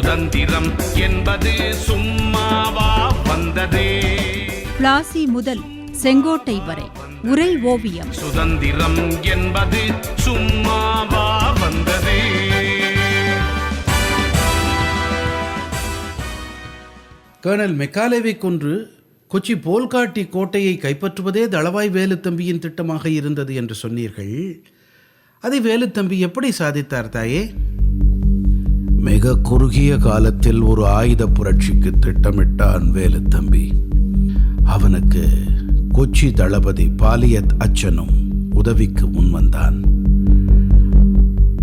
சுதந்திரம் என்பது சும்மாவா வந்ததே? பிளாசி முதல் செங்கோட்டை வரை உரை ஓவியம். சுதந்திரம் என்பது சும்மாவா வந்ததே? கர்னல் மெக்காலேவை கொன்று கொச்சி போல்காட்டி கோட்டையை கைப்பற்றுவதே தளவாய் வேலுத்தம்பியின் திட்டமாக இருந்தது என்று சொன்னீர்கள். அதை வேலுத்தம்பி எப்படி சாதித்தார் தாயே? மிக குறுகிய காலத்தில் ஒரு ஆயுத புரட்சிக்கு திட்டமிட்டான் வேலுத்தம்பி அவனுக்கு கொச்சி தளபதி பாலியத் அச்சனும் உதவிக்கு முன்வந்தான்.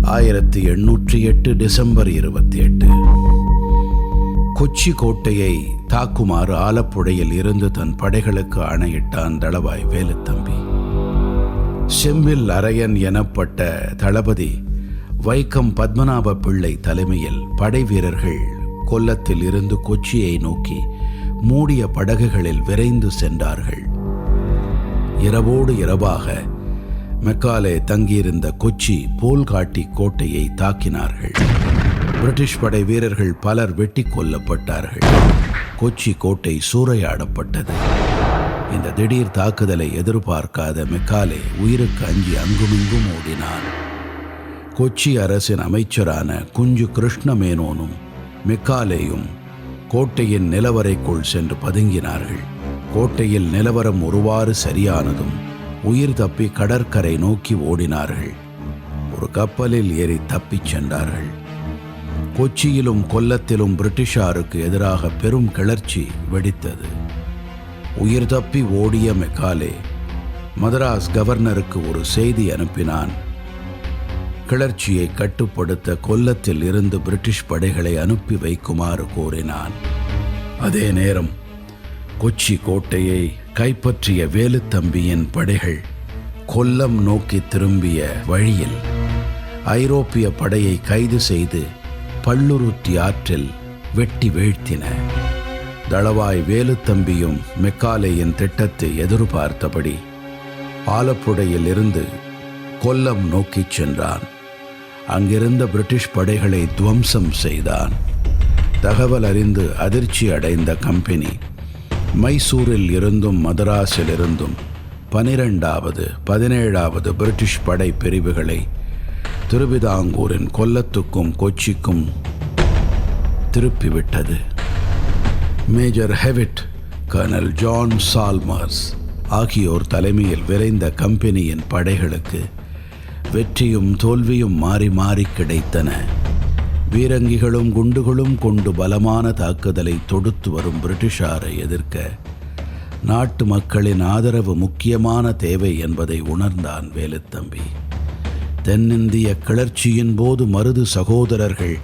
ஆயிரத்தி எண்ணூற்றி எட்டு டிசம்பர் இருபத்தி எட்டு கொச்சி கோட்டையை தாக்குமாறு ஆலப்புழையில் இருந்து தன் படைகளுக்கு ஆணையிட்டான் தளவாய் வேலுத்தம்பி செம்மில் அரையன் எனப்பட்ட தளபதி வைக்கம் பத்மநாப பிள்ளை தலைமையில் படை வீரர்கள் கொல்லத்தில் இருந்து கொச்சியை நோக்கி மூடிய படகுகளில் விரைந்து சென்றார்கள். இரவோடு இரவாக மெக்காலே தங்கியிருந்த கொச்சி போல்காட்டி கோட்டையை தாக்கினார்கள். பிரிட்டிஷ் படை வீரர்கள் பலர் வெட்டி கொல்லப்பட்டார்கள். கொச்சி கோட்டை சூறையாடப்பட்டது. இந்த திடீர் தாக்குதலை எதிர்பார்க்காத மெக்காலே உயிருக்கு அஞ்சி அங்குமிங்கும் ஓடினான். கொச்சி அரசின் அமைச்சரான குஞ்சு கிருஷ்ணமேனோனும் மெக்காலேயும் கோட்டையின் நிலவரைக்குள் சென்று பதுங்கினார்கள். கோட்டையில் நிலவரம் ஒருவாறு சரியானதும் உயிர் தப்பி கடற்கரை நோக்கி ஓடினார்கள். ஒரு கப்பலில் ஏறி தப்பிச் சென்றார்கள். கொச்சியிலும் கொல்லத்திலும் பிரிட்டிஷாருக்கு எதிராக பெரும் கிளர்ச்சி வெடித்தது. உயிர் தப்பி ஓடிய மெக்காலே மதராஸ் கவர்னருக்கு ஒரு செய்தி அனுப்பினான். கிளர்ச்சியை கட்டுப்படுத்த கொல்லத்தில் இருந்து பிரிட்டிஷ் படைகளை அனுப்பி வைக்குமாறு கோரினான். அதே நேரம் கொச்சி கோட்டையை கைப்பற்றிய வேலுத்தம்பியின் படைகள் கொல்லம் நோக்கி திரும்பிய வழியில் ஐரோப்பிய படையை கைது செய்து பல்லுருத்தி ஆற்றில் வெட்டி வீழ்த்தின. தளவாய் வேலுத்தம்பியும் மெக்காலேயின் திட்டத்தை எதிர்பார்த்தபடி ஆலப்புடையில் இருந்து கொல்லம் நோக்கிச் சென்றான். அங்கிருந்த பிரிட்டிஷ் படைகளை துவம்சம் செய்தான். தகவல் அறிந்து அதிர்ச்சி அடைந்த கம்பெனி மைசூரில் இருந்தும் மதராஸில் இருந்தும் பனிரெண்டாவது பதினேழாவது பிரிட்டிஷ் படை பிரிவுகளை திருவிதாங்கூரின் கொல்லத்துக்கும் கொச்சிக்கும் திருப்பிவிட்டது. Major Hewitt colonel John Chalmers ஆகியோர் தலைமையில் விரைந்த கம்பெனியின் படைகளுக்கு வெற்றியும் தோல்வியும் மாறி மாறி கிடைத்தன. வீரங்கிகளும் குண்டுகளும் கொண்டு பலமான தாக்குதலை தொடுத்து வரும் பிரிட்டிஷாரை எதிர்க்க நாட்டு மக்களின் ஆதரவு முக்கியமான தேவை என்பதை உணர்ந்தான் வேலுத்தம்பி. தென்னிந்திய கிளர்ச்சியின் போது மருது சகோதரர்கள்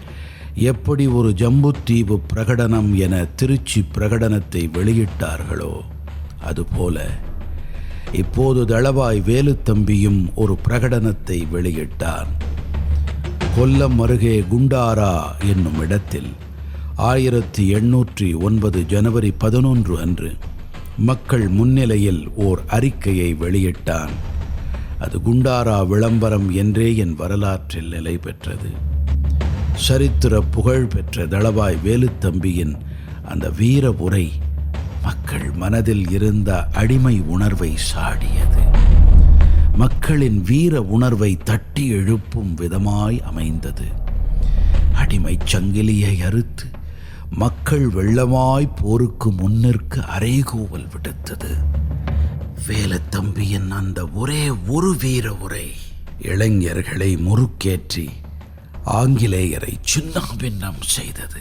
எப்படி ஒரு ஜம்புத்தீவு பிரகடனம் என திருச்சி பிரகடனத்தை வெளியிட்டார்களோ அதுபோல இப்போது தளவாய் வேலுத்தம்பியும் ஒரு பிரகடனத்தை வெளியிட்டான் கொல்லம் அருகே குண்டாரா என்னும் இடத்தில் ஆயிரத்தி எண்ணூற்றி ஒன்பது ஜனவரி பதினொன்று அன்று மக்கள் முன்னிலையில் ஓர் அறிக்கையை வெளியிட்டான். அது குண்டாரா விளம்பரம் என்றே என் வரலாற்றில் நிலை பெற்றது. சரித்திர புகழ் பெற்ற தளவாய் வேலுத்தம்பியின் அந்த வீர உரை மக்கள் மனதில் இருந்த அடிமை உணர்வை சாடியது. மக்களின் வீர உணர்வை தட்டி எழுப்பும் விதமாய் அமைந்தது. அடிமைச் சங்கிலியை அறுத்து மக்கள் வெள்ளமாய் போருக்கு முன்னிற்கு அரைகூவல் விடுத்தது. வேலத்தம்பியின் அந்த ஒரே ஒரு வீர உரை இளைஞர்களை முறுக்கேற்றி ஆங்கிலேயரை சின்னாபின்னம் செய்தது.